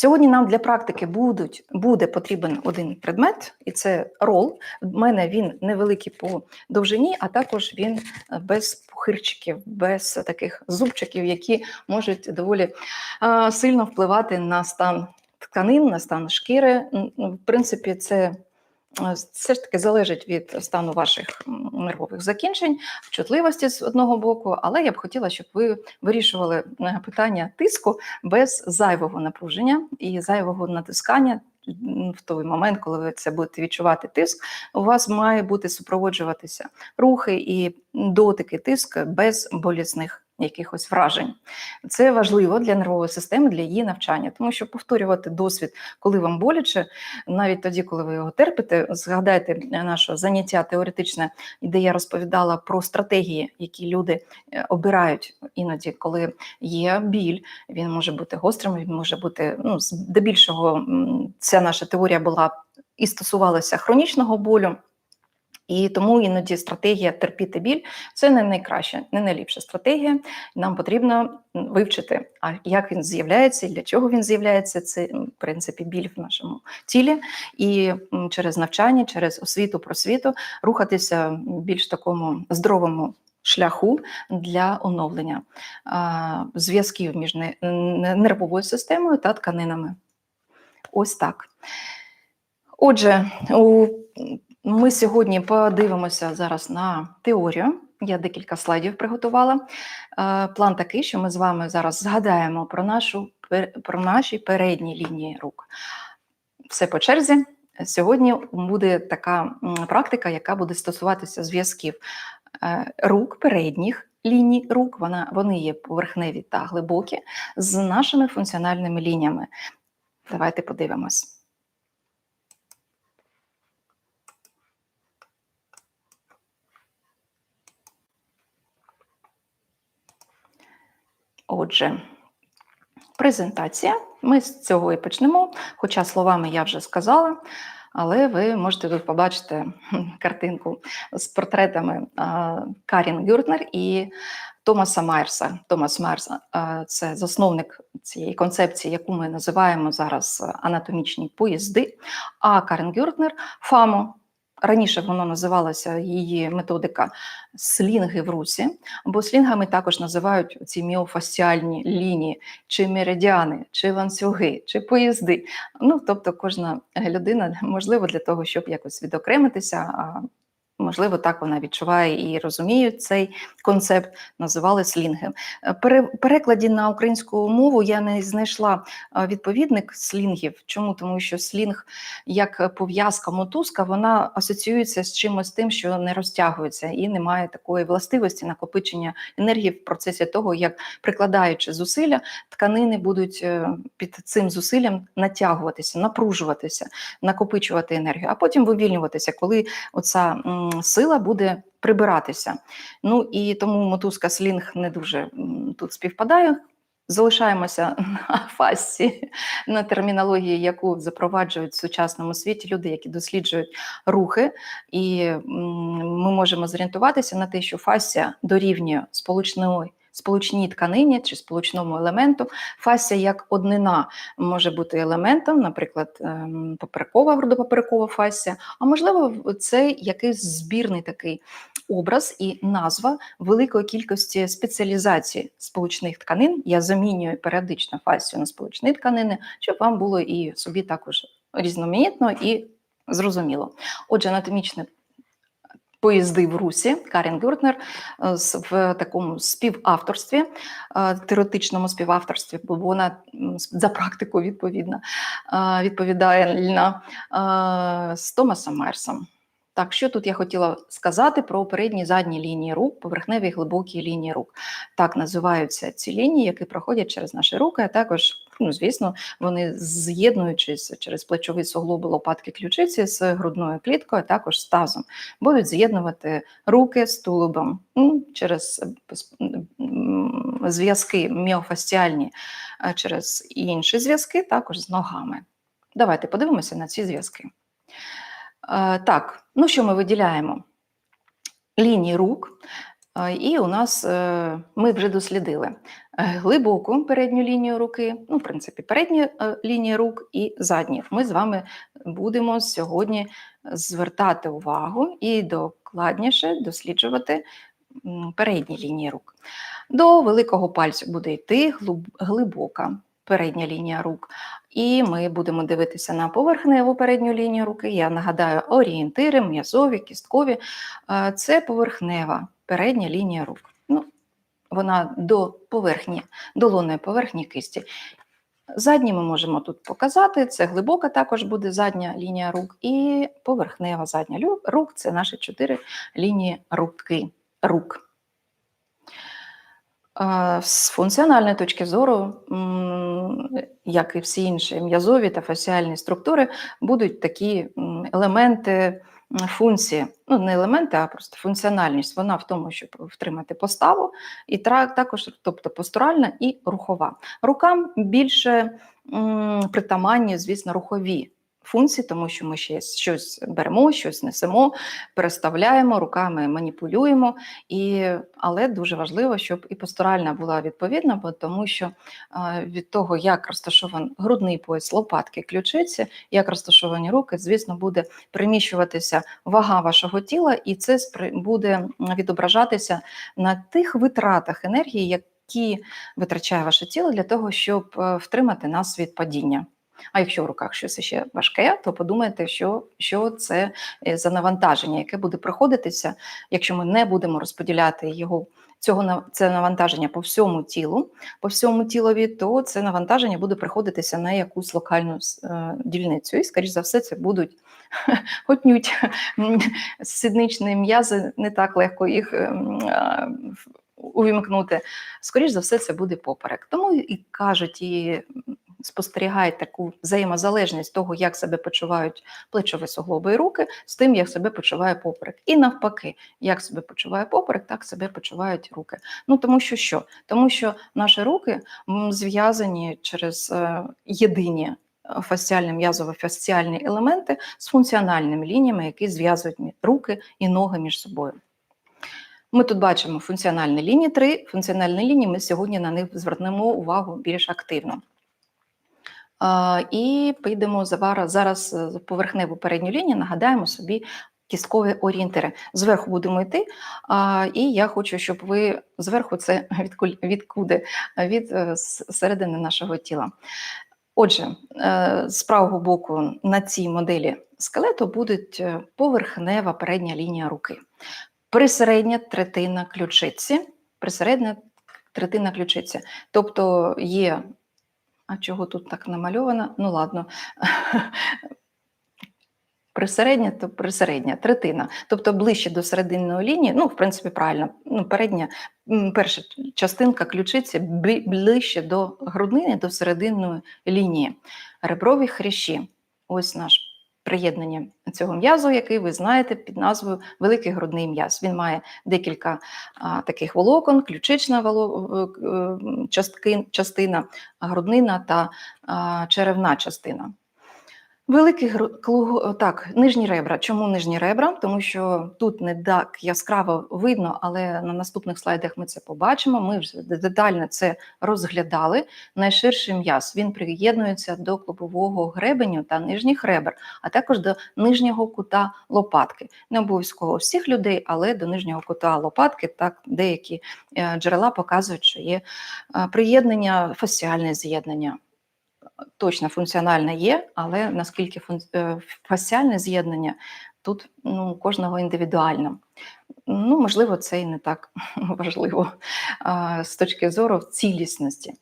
Сьогодні нам для практики будуть, буде потрібен один предмет, і це рол. В мене він невеликий по довжині, а також він е, без пухирчиків, без таких зубчиків, які можуть доволі е, сильно впливати на стан тканин, на стан шкіри. В принципі, це все ж таки залежить від стану ваших нервових закінчень, чутливості з одного боку, але я б хотіла, щоб ви вирішували е, питання тиску без зайвого напруження і зайвого натискання. В той момент, коли ви це будете відчувати тиск, у вас має бути супроводжуватися рухи і дотики тиск без болісних якихось вражень. Це важливо для нервової системи, для її навчання, тому що повторювати досвід, коли вам боляче, навіть тоді, коли ви його терпите, згадайте наше заняття теоретичне, де я розповідала про стратегії, які люди е, обирають іноді, коли є біль. Він може бути гострим, він може бути ну, здебільшого ця наша теорія була і стосувалася хронічного болю. І тому іноді стратегія терпіти біль це не найкраща, не найліпша стратегія. Нам потрібно вивчити, а як він з'являється, для чого він з'являється. Це в принципі біль в нашому тілі, і через навчання, через освіту, просвіту рухатися більш такому здоровому. Шляху для оновлення зв'язків між нервовою системою та тканинами. Ось так. Отже, у ми сьогодні подивимося зараз на теорію. Я декілька слайдів приготувала. План такий, що ми з вами зараз згадаємо про нашу про наші передні лінії рук. Все по черзі. Сьогодні буде така практика, яка буде стосуватися зв'язків е, рук, передніх ліній рук. Вона, Вони є поверхневі та глибокі, з нашими функціональними лініями. Давайте подивимось. Отже, презентація. Ми з цього і почнемо, хоча словами я вже сказала, але ви можете тут побачити картинку з портретами Карін Гюртнер і Томаса Майерса. Томас Майерс – це засновник цієї концепції, яку ми називаємо зараз анатомічні поїзди. А Карен Гюртнер ФАМО. Раніше воно називалося її методика слінги в русі, бо слінгами також називають ці міофасціальні лінії, чи меридіани, чи ланцюги, чи поїзди. Ну, тобто, кожна людина можливо для того, щоб якось відокремитися. Можливо, так вона відчуває і розуміє цей концепт, називали слінги. Пере, перекладі на українську мову я не знайшла відповідник слінгів. Чому? Тому що слінг, як пов'язка, мотузка, вона асоціюється з чимось тим, що не розтягується, і немає такої властивості накопичення енергії в процесі того, як прикладаючи зусилля, тканини будуть е, під цим зусиллям натягуватися, напружуватися, накопичувати енергію, а потім вивільнюватися, коли оця сила буде прибиратися. Ну і тому мотузка слінг не дуже тут співпадає. Залишаємося на фасі, на термінології, яку запроваджують в сучасному світі люди, які досліджують рухи, і ми можемо зорієнтуватися на те, що фасія дорівнює сполучної сполучній тканині чи сполучному елементу. Фасія як однина може бути елементом, наприклад, ем, поперекова, грудопоперекова фасія, а можливо, це якийсь збірний такий образ і назва великої кількості спеціалізацій сполучних тканин. Я замінюю періодично фасію на сполучні тканини, щоб вам було і собі також різноманітно і зрозуміло. Отже, анатомічне Поїзди в Русі Карін Гюртнер е, в такому співавторстві, е, теоретичному співавторстві, бо вона за практику відповідна е, відповідальна з Томасом Мерсом. Так, що тут я хотіла сказати про передні задні лінії рук, поверхневі глибокі лінії рук. Так називаються ці лінії, які проходять через наші руки, а також, ну, звісно, вони з'єднуючись через плечові суглоби лопатки ключиці з грудною кліткою, також з тазом, будуть з'єднувати руки з тулубом ну, через зв'язки міофасціальні, через інші зв'язки, також з ногами. Давайте подивимося на ці зв'язки. Так, ну що ми виділяємо? Лінії рук, і у нас е, ми вже дослідили глибоку передню лінію руки, ну, в принципі, передні е, лінії рук і задні. Ми з вами будемо сьогодні звертати увагу і докладніше досліджувати передні лінії рук. До великого пальцю буде йти глибока передня лінія рук. І ми будемо дивитися на поверхневу передню лінію руки. Я нагадаю, орієнтири, м'язові, кісткові е, це поверхнева передня лінія рук. Вона до поверхні, долонної поверхні кисті. Задні ми можемо тут показати. Це глибока також буде задня лінія рук, і поверхнева задня рук це наші чотири лінії руки. рук. З функціональної точки зору, як і всі інші м'язові та фасіальні структури, будуть такі елементи функції. Ну, не елементи, а просто функціональність. Вона в тому, щоб втримати поставу, і також, тобто постуральна і рухова. Рукам більше м, притаманні, звісно, рухові функції, тому що ми ще щось беремо, щось несемо, переставляємо, руками маніпулюємо. І, але дуже важливо, щоб і постуральна була відповідна, бо тому що е, від того, як розташований грудний пояс, лопатки, ключиці, як розташовані руки, звісно, буде приміщуватися вага вашого тіла, і це буде відображатися на тих витратах енергії, які витрачає ваше тіло для того, щоб е, втримати нас від падіння. А якщо в руках щось ще важке, то подумайте, що, що це е, за навантаження, яке буде проходитися, якщо ми не будемо розподіляти його. Цього це навантаження по всьому тілу, по всьому тілові, то це навантаження буде приходитися на якусь локальну е, дільницю. І, скоріш за все, це будуть хотнють сідничні м'язи, не так легко їх а, увімкнути. Скоріш за все, це буде поперек. Тому і кажуть, і спостерігають таку взаємозалежність того, як себе почувають плечові суглоби і руки, з тим, як себе почуває поперек. І навпаки, як себе почуває поперек, так себе почувають руки. Ну тому що що? Тому що наші руки зв'язані через е, єдині е, фасціальні м'язово фасціальні елементи з функціональними лініями, які зв'язують руки і ноги між собою. Ми тут бачимо функціональні лінії, три функціональні лінії. Ми сьогодні на них звернемо увагу більш активно. І підемо завара- зараз е, поверхневу передню лінію, нагадаємо собі кісткові орієнтири. Зверху будемо йти, і я хочу, щоб ви зверху це відкуди, від е, середини нашого тіла. Отже, е, з правого боку на цій моделі скелету буде е, поверхнева передня лінія руки. Присередня третина ключиці, присередня третина ключиці. Тобто є а чого тут так намальовано? Ну ладно. Присередня, то присередня, третина. Тобто ближче до серединної лінії, ну, в принципі, правильно, ну, передня, перша частинка ключиці ближче до груднини, до серединної лінії. Реброві хрящі. Ось наш приєднання цього м'язу, який ви знаєте під назвою Великий грудний м'яз. Він має декілька а, таких волокон, ключична воло, е, е, частки, частина, груднина та а, черевна частина. Великий гру- клу- так, нижні ребра. Чому нижні ребра? Тому що тут не так яскраво видно, але на наступних слайдах ми це побачимо. Ми вже детально це розглядали. Найширший м'яз він приєднується до клубового гребеню та нижніх ребер, а також до нижнього кута лопатки. Не обов'язково всіх людей, але до нижнього кута лопатки так деякі е, джерела показують, що є е, приєднання, фасціальне з'єднання точно функціональне є, але наскільки е, фасціальне з'єднання тут ну, кожного індивідуально. Ну, можливо, це і не так важливо з точки зору цілісності.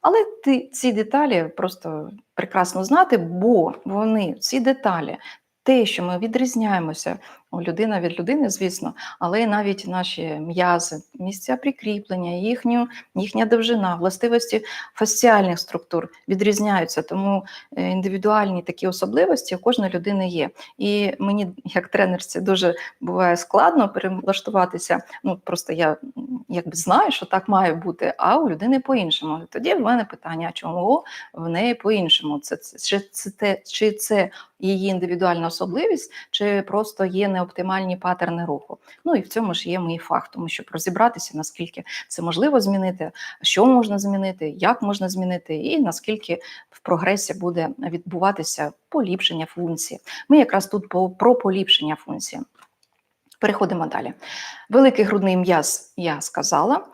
Але ти, ці деталі просто прекрасно знати, бо вони, ці деталі, те, що ми відрізняємося, людина від людини, звісно, але навіть наші м'язи, місця прикріплення, їхню, їхня довжина, властивості фасціальних структур відрізняються, тому е, індивідуальні такі особливості у кожної людини є. І мені, як тренерці, дуже буває складно перелаштуватися. Ну просто я якби знаю, що так має бути, а у людини по-іншому. Тоді в мене питання: чому в неї по-іншому? Це, це це те, чи це її індивідуальна особливість, чи просто є неоптимальні патерни руху. Ну і в цьому ж є мій фах, тому щоб розібратися, наскільки це можливо змінити, що можна змінити, як можна змінити, і наскільки в прогресі буде відбуватися поліпшення функції. Ми якраз тут про поліпшення функції. Переходимо далі. Великий грудний м'яз я сказала.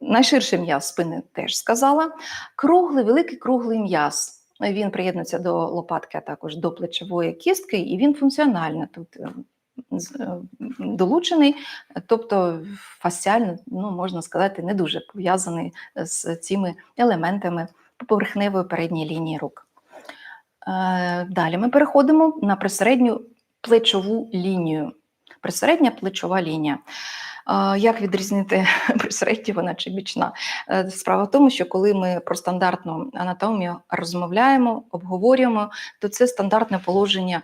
Найширший м'яз спини теж сказала. Круглий, великий круглий м'яз. Він приєднується до лопатки, а також до плечової кістки, і він функціонально тут е, долучений, тобто фасціально, ну, можна сказати, не дуже пов'язаний з цими елементами поверхневої передньої лінії рук. Е, Далі ми переходимо на присередню плечову лінію. Присередня плечова лінія. Як відрізнити присередню вона чи бічна? Е, Справа в тому, що коли ми про стандартну анатомію розмовляємо, обговорюємо, то це стандартне положення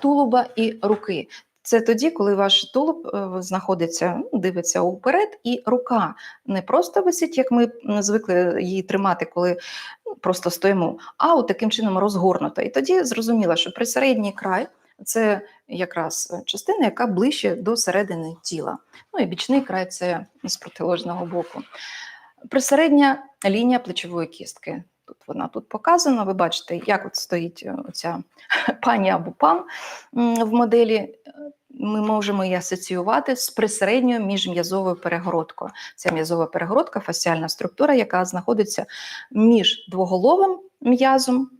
тулуба і руки. Це тоді, коли ваш тулуб е, знаходиться, ну, дивиться уперед, і рука не просто висить, як ми звикли її тримати, коли ну, просто стоїмо, а от таким чином розгорнута. І тоді зрозуміло, що присередній край це якраз частина, яка ближче до середини тіла. Ну і бічний край це з протилежного боку. Присередня лінія плечової кістки. Тут вона тут показана. Ви бачите, як от стоїть е, оця пані або пан в моделі. Ми можемо її асоціювати з присередньою міжм'язовою перегородкою. Це м'язова перегородка, фасціальна структура, яка знаходиться між двоголовим м'язом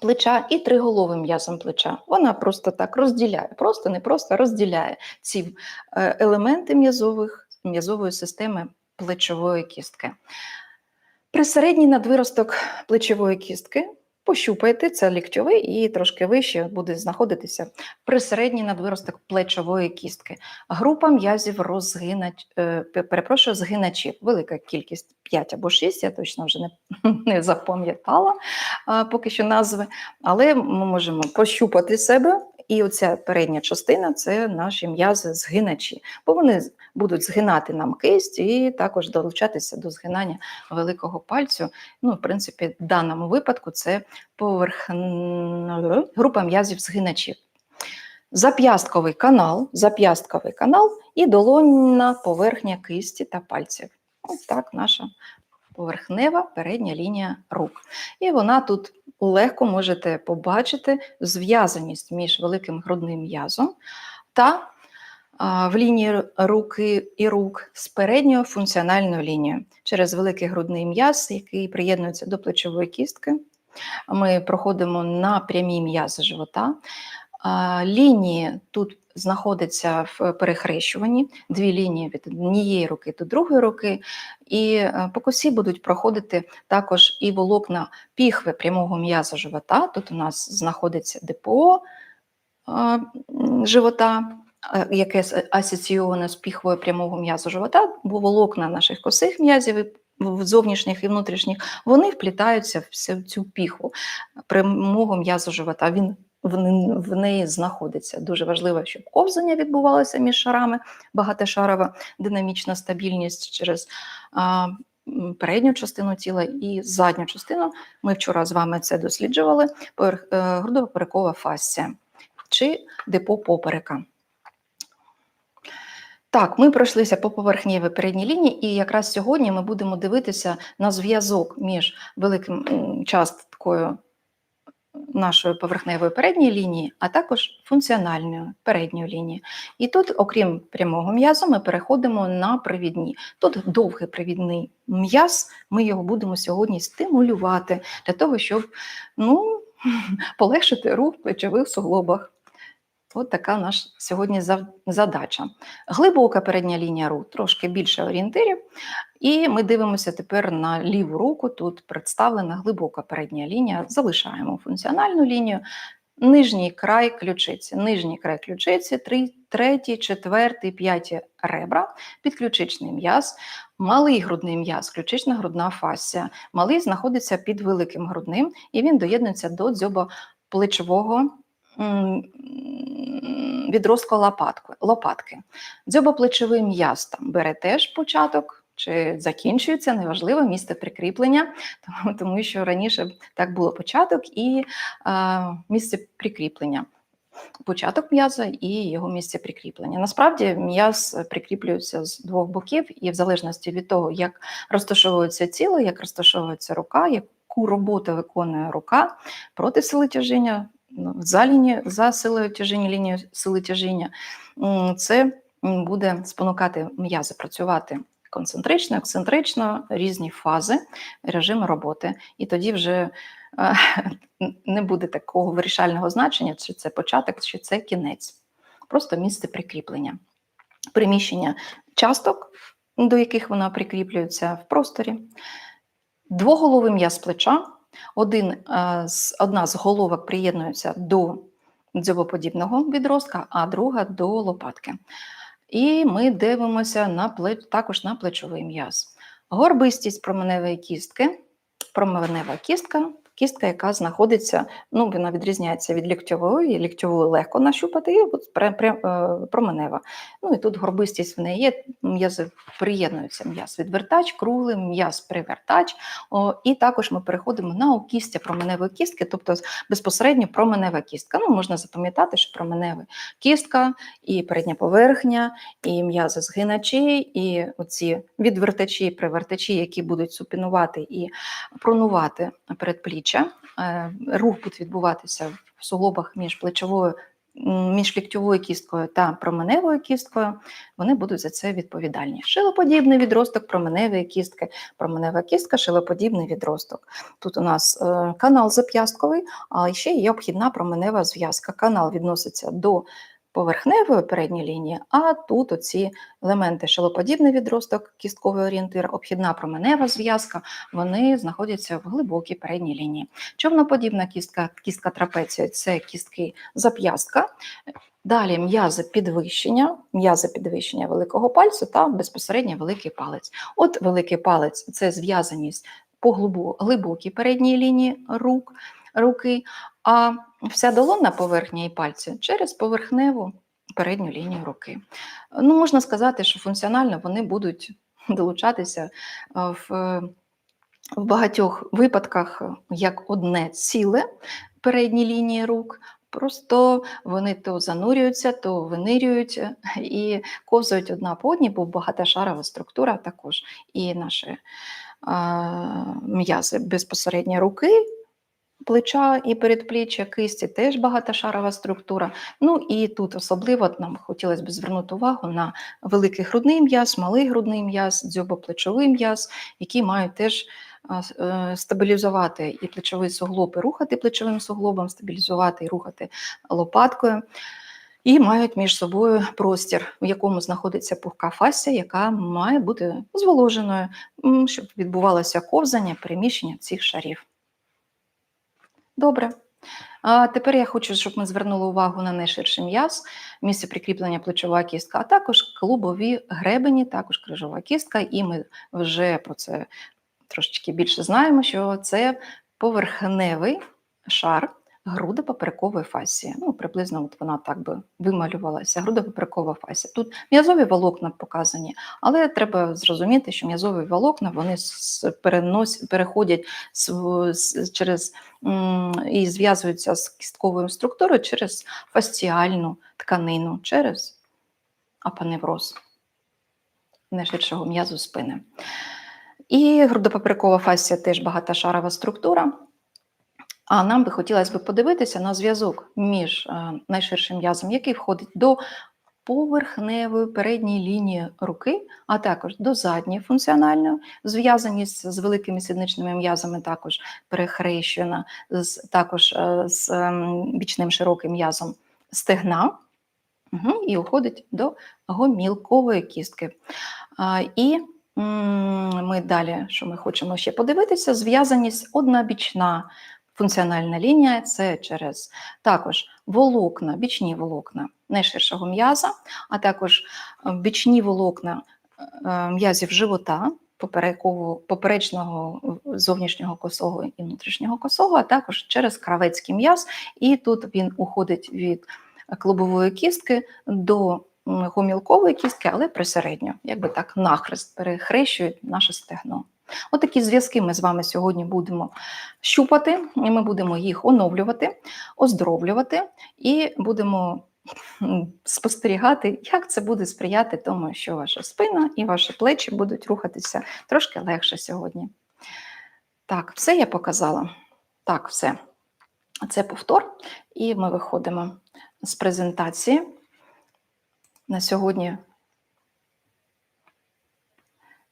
плеча і триголовим м'язом плеча. Вона просто так розділяє, просто не просто розділяє ці е, елементи м'язових, м'язової системи плечової кістки. Присередній надвиросток плечової кістки. Пощупайте, це ліктьовий і трошки вище буде знаходитися присередній надвиросток плечової кістки. Група м'язів розгинач, е, перепрошую, згиначів. Велика кількість 5 або 6, я точно вже не, не запам'ятала поки що назви, але ми можемо пощупати себе. І оця передня частина це наші м'язи згиначі, бо вони будуть згинати нам кисть і також долучатися до згинання великого пальцю. Ну, в принципі, в даному випадку це поверхн... група м'язів згиначів. Зап'ястковий канал, зап'ястковий канал і долонна поверхня кисті та пальців. Ось так наша поверхнева передня лінія рук. І вона тут легко можете побачити зв'язаність між великим грудним м'язом та в лінії руки і рук з передньою функціональною лінією через великий грудний м'яз, який приєднується до плечової кістки. Ми проходимо на прямі м'язи живота. Лінії тут знаходяться в перехрещуванні, дві лінії від однієї руки до другої руки, і е, по косі будуть проходити також і волокна піхви прямого м'яза живота. Тут у нас знаходиться ДПО е, живота, е, яке асоційоване з піхвою прямого м'яза живота, бо волокна наших косих м'язів зовнішніх і внутрішніх, вони вплітаються в цю піхву прямого м'яза живота. Він в, неї знаходиться. Дуже важливо, щоб ковзання відбувалося між шарами, багатошарова динамічна стабільність через а, передню частину тіла і задню частину. Ми вчора з вами це досліджували. Е, Грудово-перекова фасція чи депо поперека. Так, ми пройшлися по поверхневій передній лінії, і якраз сьогодні ми будемо дивитися на зв'язок між великим часткою нашої поверхневої передньої лінії, а також функціональної передньої лінії. І тут, окрім прямого м'язу, ми переходимо на привідні. Тут довгий привідний м'яз, ми його будемо сьогодні стимулювати для того, щоб ну, полегшити рух в плечових суглобах. От така наша сьогодні задача. Глибока передня лінія рук, трошки більше орієнтирів. І ми дивимося тепер на ліву руку. Тут представлена глибока передня лінія. Залишаємо функціональну лінію. Нижній край ключиці. Нижній край ключиці, три, третій, четвертий, п'яті ребра, підключичний м'яз, малий грудний м'яз, ключична грудна фасція. Малий знаходиться під великим грудним і він доєднується до дзьобоплечового м, відростку лопатки. лопатки. Дзьобоплечовий м'яз там бере теж початок. Чи закінчується неважливо місце прикріплення, тому, тому що раніше так було початок і а, місце прикріплення. початок м'яза і його місце прикріплення. Насправді м'яз прикріплюється з двох боків, і в залежності від того, як розташовується тіло, як розташовується рука, яку роботу виконує рука проти сили тяжіння, ну, за, лінію, за силою тяжіння, лінією сили тяжіння, це буде спонукати м'язи працювати концентрично, ексцентрично, різні фази режиму роботи. І тоді вже е, не буде такого вирішального значення, чи це початок, чи це кінець. Просто місце прикріплення. Приміщення часток, до яких вона прикріплюється в просторі. Двоголовий м'яз плеча. Один, е, з, одна з головок приєднується до дзьобоподібного відростка, а друга до лопатки. І ми дивимося на плеч, також на плечовий м'яз. Горбистість променевої кістки. Променева кістка, кістка, яка знаходиться, ну, вона відрізняється від ліктьової, ліктьовою легко нащупати, і от е, променева. Ну і тут горбистість в неї є, м'язи приєднуються м'яз відвертач, круглий, м'яз привертач. О, і також ми переходимо на окістя променевої кістки, тобто безпосередньо променева кістка. Ну, можна запам'ятати, що променева кістка і передня поверхня, і м'язи згиначі, і оці відвертачі, привертачі, які будуть супінувати і пронувати передпліччя. Е, Рух буде відбуватися в суглобах між плечовою, між ліктьовою кісткою та променевою кісткою. Вони будуть за це відповідальні. Шилоподібний відросток променевої кістки, променева кістка, шилоподібний відросток. Тут у нас е, канал зап'ястковий, а ще є обхідна променева зв'язка. Канал відноситься до поверхневої передньої лінії, а тут оці елементи шилоподібний відросток, кістковий орієнтир, обхідна променева зв'язка, вони знаходяться в глибокій передній лінії. Човноподібна кістка, кістка трапеції це кістки зап'ястка. Далі м'язи підвищення, м'язи підвищення великого пальцю та безпосередньо великий палець. От великий палець це зв'язаність по глибокій передній лінії рук, руки, а вся долонна поверхня і пальці через поверхневу передню лінію руки. Ну, можна сказати, що функціонально вони будуть долучатися е, в, е, в багатьох випадках е, як одне ціле передні лінії рук. Просто вони то занурюються, то винирюють е, і ковзають одна по одній, бо багатошарова структура також. І наші а, м'язи безпосередньо руки, плеча і передпліччя, кисті теж багатошарова структура. Ну і тут особливо нам хотілося б звернути увагу на великий грудний м'яз, малий грудний м'яз, дзьобоплечовий м'яз, які мають теж е, стабілізувати і плечовий суглоб, і рухати плечовим суглобом, стабілізувати і рухати лопаткою. І мають між собою простір, в якому знаходиться пухка фасція, яка має бути зволоженою, щоб відбувалося ковзання, переміщення цих шарів. Добре. А тепер я хочу, щоб ми звернули увагу на найширший м'яз, місце прикріплення плечова кістка, а також клубові гребені, також крижова кістка, і ми вже про це трошечки більше знаємо, що це поверхневий шар грудопоперекової фасції. Ну, приблизно от вона так би вималювалася, грудопоперекова фасція. Тут м'язові волокна показані, але треба зрозуміти, що м'язові волокна вони перенос, переходять через і зв'язуються з кістковою структурою через фасціальну тканину, через апаневроз найширшого м'язу спини. І грудопоперекова фасція теж багатошарова структура. А нам би хотілося б подивитися на зв'язок між е, найширшим м'язом, який входить до поверхневої передньої лінії руки, а також до задньої функціональної, зв'язаність з великими сідничними м'язами, також перехрещена, також е, з ем, бічним широким м'язом стегна. Угу, і уходить до гомілкової кістки. А, і ми далі, що ми хочемо ще подивитися, зв'язаність однобічна функціональна лінія це через також волокна, бічні волокна найширшого м'яза, а також е, бічні волокна е, м'язів живота, поперечного е, зовнішнього косого і внутрішнього косого, а також через кравецький м'яз. І тут він уходить від клубової кістки до гомілкової кістки, але присередньо, якби так нахрест перехрещують наше стегно. Отакі зв'язки ми з вами сьогодні будемо щупати, і ми будемо їх оновлювати, оздоровлювати і будемо спостерігати, як це буде сприяти тому, що ваша спина і ваші плечі будуть рухатися трошки легше сьогодні. Так, все я показала. Так, все. Це повтор, і ми виходимо з презентації. На сьогодні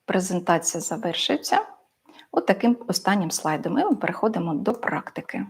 презентація завершується. От таким останнім слайдом. Ми переходимо до практики.